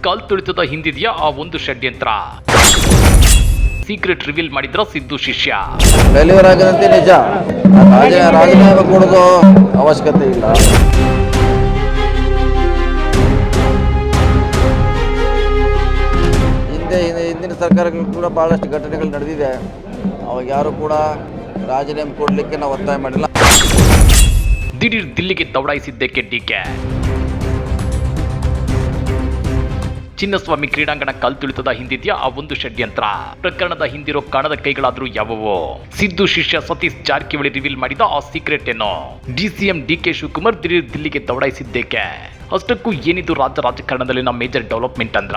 ಕಾಲ್ ತುಳಿತದ ಹಿಂದಿದೆಯಾ ಆ ಒಂದು ಷಡ್ಯಂತ್ರ? ಸೀಕ್ರೆಟ್ ರಿವೀಲ್ ಮಾಡಿದ್ರ ಸಿದ್ದು ಶಿಷ್ಯ. ಡೆಲಿವರ್ ಆಗದಂತೆ ನಿಜ. ರಾಜ ರಾಜೀನಾಮೆ ಕೊಡೋದು ಅವಶ್ಯಕತೆ ಇಲ್ಲ. ಹಿಂದೆ ಹಿಂದೆ- ಹಿಂದಿನ ಸರ್ಕಾರಗಳು ಕೂಡ ಬಹಳಷ್ಟು ಘಟನೆಗಳು ನಡೆದಿದೆ. ಅವಾಗ ಯಾರು ಕೂಡ ರಾಜೀನಾಮೆ ಕೊಡಲಿಕ್ಕೆ ನಾವು ಒತ್ತಾಯ ಮಾಡಿಲ್ಲ. ದಿಢೀರ್ ದಿಲ್ಲಿಗೆ ದೌಡಾಯಿಸಿದ್ದಕ್ಕೆ ಡಿಕೆ ಚಿನ್ನಸ್ವಾಮಿ ಕ್ರೀಡಾಂಗಣ ಕಲ್ ತುಳಿತದ ಹಿಂದಿದ್ಯಾ? ಆ ಒಂದು ಷಡ್ಯಂತ್ರ. ಪ್ರಕರಣದ ಹಿಂದಿರೋ ಕಾಣದ ಕೈಗಳಾದ್ರೂ ಯಾವುವು? ಸಿದ್ದು ಶಿಷ್ಯ ಸತೀಶ್ ಜಾರಕಿಹೊಳಿ ರಿವೀಲ್ ಮಾಡಿದ ಆ ಸೀಕ್ರೆಟ್ ಏನೋ? ಡಿಸಿಎಂ ಡಿ ಕೆ ಶಿವಕುಮಾರ್ ದಿಢೀರ್ ದಿಲ್ಲಿಗೆ ದೌಡಾಯಿಸಿದ್ದೇಕೆ? ಅಷ್ಟಕ್ಕೂ ಏನಿದು ರಾಜ್ಯ ನಮ್ಮ ಮೇಜರ್ ಡೆವಲಪ್ಮೆಂಟ್ ಅಂದ್ರ?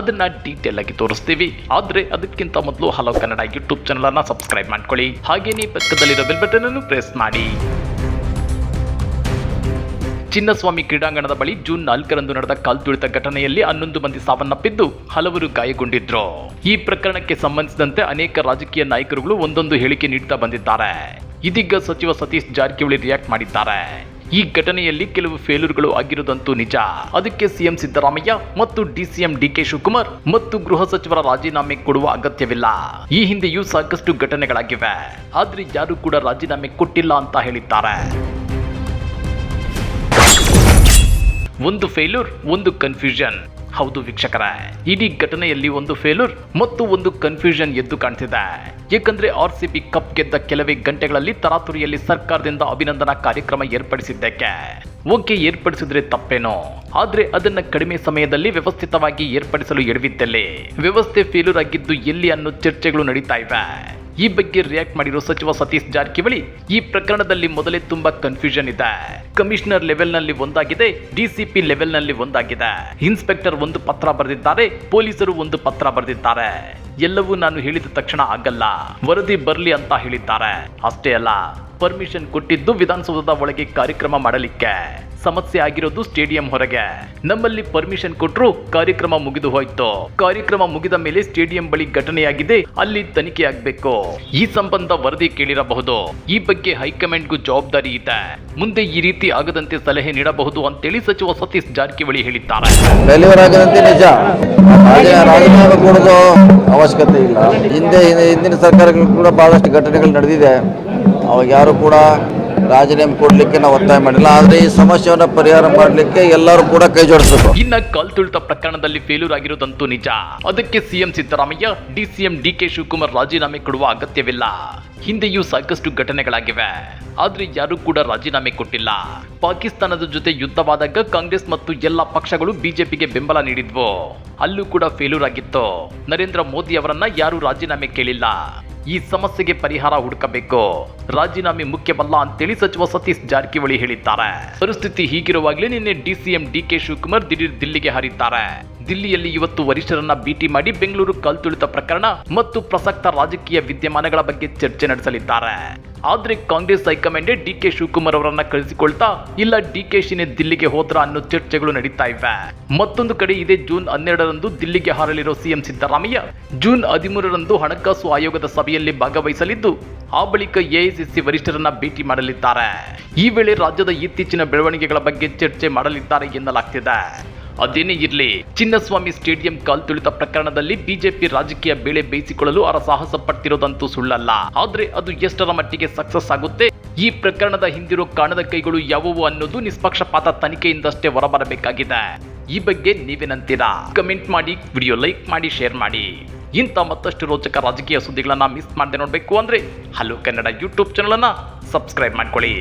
ಅದನ್ನ ಡೀಟೇಲ್ ಆಗಿ ತೋರಿಸ್ತೀವಿ. ಆದ್ರೆ ಅದಕ್ಕಿಂತ ಮೊದಲು ಹಲೋ ಕನ್ನಡ ಯೂಟ್ಯೂಬ್ ಚಾನಲ್ ಅನ್ನ ಸಬ್ಸ್ಕ್ರೈಬ್ ಮಾಡ್ಕೊಳ್ಳಿ. ಹಾಗೇನೇ ಪಕ್ಕದಲ್ಲಿರೋ ಬೆಲ್ ಬಟನ್ ಅನ್ನು ಪ್ರೆಸ್ ಮಾಡಿ. ಚಿನ್ನಸ್ವಾಮಿ ಕ್ರೀಡಾಂಗಣದ ಬಳಿ ಜೂನ್ ನಾಲ್ಕರಂದು ನಡೆದ ಕಾಲ್ತುಳಿತ ಘಟನೆಯಲ್ಲಿ ಹನ್ನೊಂದು ಮಂದಿ ಸಾವನ್ನಪ್ಪಿದ್ದು ಹಲವರು ಗಾಯಗೊಂಡಿದ್ರು. ಈ ಪ್ರಕರಣಕ್ಕೆ ಸಂಬಂಧಿಸಿದಂತೆ ಅನೇಕ ರಾಜಕೀಯ ನಾಯಕರುಗಳು ಒಂದೊಂದು ಹೇಳಿಕೆ ನೀಡ್ತಾ ಬಂದಿದ್ದಾರೆ. ಇದೀಗ ಸಚಿವ ಸತೀಶ್ ಜಾರಕಿಹೊಳಿ ರಿಯಾಕ್ಟ್ ಮಾಡಿದ್ದಾರೆ. ಈ ಘಟನೆಯಲ್ಲಿ ಕೆಲವು ಫೇಲ್ಯೂರ್ಗಳು ಆಗಿರುವುದಂತೂ ನಿಜ. ಅದಕ್ಕೆ ಸಿಎಂ ಸಿದ್ದರಾಮಯ್ಯ ಮತ್ತು ಡಿಸಿಎಂ ಡಿಕೆ ಶಿವಕುಮಾರ್ ಮತ್ತು ಗೃಹ ಸಚಿವರ ರಾಜೀನಾಮೆ ಕೊಡುವ ಅಗತ್ಯವಿಲ್ಲ. ಈ ಹಿಂದೆಯೂ ಸಾಕಷ್ಟು ಘಟನೆಗಳಾಗಿವೆ. ಆದ್ರೆ ಯಾರು ಕೂಡ ರಾಜೀನಾಮೆ ಕೊಟ್ಟಿಲ್ಲ ಅಂತ ಹೇಳಿದ್ದಾರೆ. ಒಂದು ಫೇಲ್ಯೂರ್ ಒಂದು ಕನ್ಫ್ಯೂಷನ್ ಹೌದು ವೀಕ್ಷಕರ, ಇಡೀ ಘಟನೆಯಲ್ಲಿ ಒಂದು ಫೇಲ್ಯೂರ್ ಮತ್ತು ಒಂದು ಕನ್ಫ್ಯೂಷನ್ ಎದ್ದು ಕಾಣ್ತಿದೆ. ಏಕೆಂದ್ರೆ ಆರ್ ಸಿ ಬಿ ಕಪ್ ಗೆದ್ದ ಕೆಲವೇ ಗಂಟೆಗಳಲ್ಲಿ ತರಾತುರಿಯಲ್ಲಿ ಸರ್ಕಾರದಿಂದ ಅಭಿನಂದನಾ ಕಾರ್ಯಕ್ರಮ ಏರ್ಪಡಿಸಿದ್ದಕ್ಕೆ. ಓಕೆ, ಏರ್ಪಡಿಸಿದ್ರೆ ತಪ್ಪೇನೋ. ಆದ್ರೆ ಅದನ್ನ ಕಡಿಮೆ ಸಮಯದಲ್ಲಿ ವ್ಯವಸ್ಥಿತವಾಗಿ ಏರ್ಪಡಿಸಲು ಎಡವಿದ್ದಲ್ಲಿ ವ್ಯವಸ್ಥೆ ಫೇಲ್ಯೂರ್ ಆಗಿದ್ದು ಎಲ್ಲಿ ಅನ್ನೋ ಚರ್ಚೆಗಳು ನಡೀತಾ ಇವೆ. ಈ ಬಗ್ಗೆ ರಿಯಾಕ್ಟ್ ಮಾಡಿರೋ ಸಚಿವ ಸತೀಶ್ ಜಾರಕಿಹೊಳಿ, ಈ ಪ್ರಕರಣದಲ್ಲಿ ಮೊದಲೇ ತುಂಬಾ ಕನ್ಫ್ಯೂಷನ್ ಇದೆ. ಕಮಿಷನರ್ ಲೆವೆಲ್ನಲ್ಲಿ ಒಂದಾಗಿದೆ ಡಿಸಿಪಿ ಲೆವೆಲ್ನಲ್ಲಿ ಒಂದಾಗಿದೆ. ಇನ್ಸ್ಪೆಕ್ಟರ್ ಒಂದು ಪತ್ರ ಬರೆದಿದ್ದಾರೆ, ಪೊಲೀಸರು ಒಂದು ಪತ್ರ ಬರೆದಿದ್ದಾರೆ. ಎಲ್ಲವೂ ನಾನು ಹೇಳಿದ ತಕ್ಷಣ ಆಗಲ್ಲ. ವರದಿ ಬರಲಿ ಅಂತ ಹೇಳಿದ್ದಾರೆ. ಅಷ್ಟೇ ಅಲ್ಲ. ಪರ್ಮಿಷನ್ ಕೊಟ್ಟಿದ್ದು ವಿಧಾನಸೌಧದ ಒಳಗೆ ಕಾರ್ಯಕ್ರಮ ಮಾಡಲಿಕ್ಕೆ. ಸಮಸ್ಯೆ ಆಗಿರೋದು ಸ್ಟೇಡಿಯಂ ಹೊರಗೆ. ನಮ್ಮಲ್ಲಿ ಪರ್ಮಿಷನ್ ಕೊಟ್ಟರು ಕಾರ್ಯಕ್ರಮ ಮುಗಿದು ಹೋಯ್ತು. ಕಾರ್ಯಕ್ರಮ ಮುಗಿದ ಮೇಲೆ ಸ್ಟೇಡಿಯಂ ಬಳಿ ಘಟನೆಯಾಗಿದೆ, ಅಲ್ಲಿ ತನಿಖೆ ಆಗ್ಬೇಕು. ಈ ಸಂಬಂಧ ವರದಿ ಕೇಳಿರಬಹುದು. ಈ ಬಗ್ಗೆ ಹೈಕಮಾಂಡ್ಗೂ ಜವಾಬ್ದಾರಿ ಇದೆ. ಮುಂದೆ ಈ ರೀತಿ ಆಗದಂತೆ ಸಲಹೆ ನೀಡಬಹುದು ಅಂತೇಳಿ ಸಚಿವ ಸತೀಶ್ ಜಾರಕಿಹೊಳಿ ಹೇಳಿದ್ದಾರೆ. ಅವಶ್ಯಕತೆ ಇಲ್ಲ. ಹಿಂದೆ- ಹಿಂದಿನ ಸರ್ಕಾರಗಳು ಕೂಡ ಬಹಳಷ್ಟು ಘಟನೆಗಳು ನಡೆದಿದೆ. ಅವಾಗ ಯಾರು ಕೂಡ ರಾಜೀನಾಮೆ ಕೊಡಲಿಕ್ಕೆ ನಾವು ಒತ್ತಾಯ ಮಾಡಿಲ್ಲ. ಆದರೆ ಈ ಸಮಸ್ಯೆಯನ್ನು ಪರಿಹಾರ ಮಾಡಲಿಕ್ಕೆ ಎಲ್ಲರೂ ಕೂಡ ಕೈ ಜೋಡಿಸಬೇಕು. ಇನ್ನ ಕಾಲ್ ತುಳಿತ ಪ್ರಕರಣದಲ್ಲಿ ಫೇಲ್ಯೂರ್ ಆಗಿರುವುದಂತೂ ನಿಜ. ಅದಕ್ಕೆ ಸಿಎಂ ಸಿದ್ದರಾಮಯ್ಯ, ಡಿಸಿಎಂ ಡಿಕೆ ಶಿವಕುಮಾರ್ ರಾಜೀನಾಮೆ ಕೊಡುವ ಅಗತ್ಯವಿಲ್ಲ. ಹಿಂದೆಯೂ ಸಾಕಷ್ಟು ಘಟನೆಗಳಾಗಿವೆ. ಆದ್ರೆ ಯಾರು ಕೂಡ ರಾಜೀನಾಮೆ ಕೊಟ್ಟಿಲ್ಲ. ಪಾಕಿಸ್ತಾನದ ಜೊತೆ ಯುದ್ಧವಾದಾಗ ಕಾಂಗ್ರೆಸ್ ಮತ್ತು ಎಲ್ಲ ಪಕ್ಷಗಳು ಬಿಜೆಪಿಗೆ ಬೆಂಬಲ ನೀಡಿದ್ವು. ಅಲ್ಲೂ ಕೂಡ ಫೇಲ್ಯೂರ್ ಆಗಿತ್ತು. ನರೇಂದ್ರ ಮೋದಿ ಅವರನ್ನ ಯಾರು ರಾಜೀನಾಮೆ ಕೇಳಿಲ್ಲ. ಈ ಸಮಸ್ಯೆಗೆ ಪರಿಹಾರ ಹುಡುಕಬೇಕು. ರಾಜೀನಾಮೆ ಮುಖ್ಯವಲ್ಲ ಅಂತೇಳಿ ಸಚಿವ ಸತೀಶ್ ಜಾರಕಿಹೊಳಿ ಹೇಳಿದ್ದಾರೆ. ಪರಿಸ್ಥಿತಿ ಹೀಗಿರುವಾಗಲೇ ನಿನ್ನೆ ಡಿಸಿಎಂ ಡಿಕೆ ಶಿವಕುಮಾರ್ ದಿಢೀರ್ ದಿಲ್ಲಿಗೆ ಹಾರಿದ್ದಾರೆ. ದಿಲ್ಲಿಯಲ್ಲಿ ಇವತ್ತು ವರಿಷ್ಠರನ್ನ ಭೇಟಿ ಮಾಡಿ ಬೆಂಗಳೂರು ಕಲ್ತುಳಿತ ಪ್ರಕರಣ ಮತ್ತು ಪ್ರಸಕ್ತ ರಾಜಕೀಯ ವಿದ್ಯಮಾನಗಳ ಬಗ್ಗೆ ಚರ್ಚೆ ನಡೆಸಲಿದ್ದಾರೆ. ಆದ್ರೆ Congress high command D K Shivakumar ಅವರನ್ನ ಕಳಿಸಿಕೊಳ್ತಾ ಇಲ್ಲ ಡಿ ಕೆ ಶಿನೇ ದಿಲ್ಲಿಗೆ ಹೋದ್ರ ಅನ್ನೋ ಚರ್ಚೆಗಳು ನಡೀತಾ ಇವೆ. ಮತ್ತೊಂದು ಕಡೆ ಇದೇ ಜೂನ್ ಹನ್ನೆರಡರಂದು ದಿಲ್ಲಿಗೆ ಹಾರಲಿರೋ ಸಿಎಂ ಸಿದ್ದರಾಮಯ್ಯ ಜೂನ್ ಹದಿಮೂರರಂದು ಹಣಕಾಸು ಆಯೋಗದ ಸಭೆಯಲ್ಲಿ ಭಾಗವಹಿಸಲಿದ್ದು, ಆ ಬಳಿಕ ಎಐಸಿಸಿ ವರಿಷ್ಠರನ್ನ ಭೇಟಿ ಮಾಡಲಿದ್ದಾರೆ. ಈ ವೇಳೆ ರಾಜ್ಯದ ಇತ್ತೀಚಿನ ಬೆಳವಣಿಗೆಗಳ ಬಗ್ಗೆ ಚರ್ಚೆ ಮಾಡಲಿದ್ದಾರೆ ಎನ್ನಲಾಗ್ತಿದೆ. ಅದೇನೇ ಇರಲಿ, ಚಿನ್ನಸ್ವಾಮಿ ಸ್ಟೇಡಿಯಂ ಕಾಲ್ ತುಳಿತ ಪ್ರಕರಣದಲ್ಲಿ ಬಿಜೆಪಿ ರಾಜಕೀಯ ಬೇಳೆ ಬೇಯಿಸಿಕೊಳ್ಳಲು ಅರಸಾಹಸ ಪಟ್ಟಿರೋದಂತೂ ಸುಳ್ಳಲ್ಲ. ಆದ್ರೆ ಅದು ಎಷ್ಟರ ಮಟ್ಟಿಗೆ ಸಕ್ಸಸ್ ಆಗುತ್ತೆ? ಈ ಪ್ರಕರಣದ ಹಿಂದಿರೋ ಕಾಣದ ಕೈಗಳು ಯಾವುವು ಅನ್ನೋದು ನಿಷ್ಪಕ್ಷಪಾತ ತನಿಖೆಯಿಂದಷ್ಟೇ ಹೊರಬರಬೇಕಾಗಿದೆ. ಈ ಬಗ್ಗೆ ನೀವೇನಂತೀರಾ? ಕಮೆಂಟ್ ಮಾಡಿ ವಿಡಿಯೋ ಲೈಕ್ ಮಾಡಿ ಶೇರ್ ಮಾಡಿ. ಇಂಥ ಮತ್ತಷ್ಟು ರೋಚಕ ರಾಜಕೀಯ ಸುದ್ದಿಗಳನ್ನ ಮಿಸ್ ಮಾಡದೆ ನೋಡಬೇಕು ಅಂದ್ರೆ ಹಲೋ ಕನ್ನಡ ಯೂಟ್ಯೂಬ್ ಚಾನಲ್ ಅನ್ನ ಸಬ್ಸ್ಕ್ರೈಬ್ ಮಾಡ್ಕೊಳ್ಳಿ.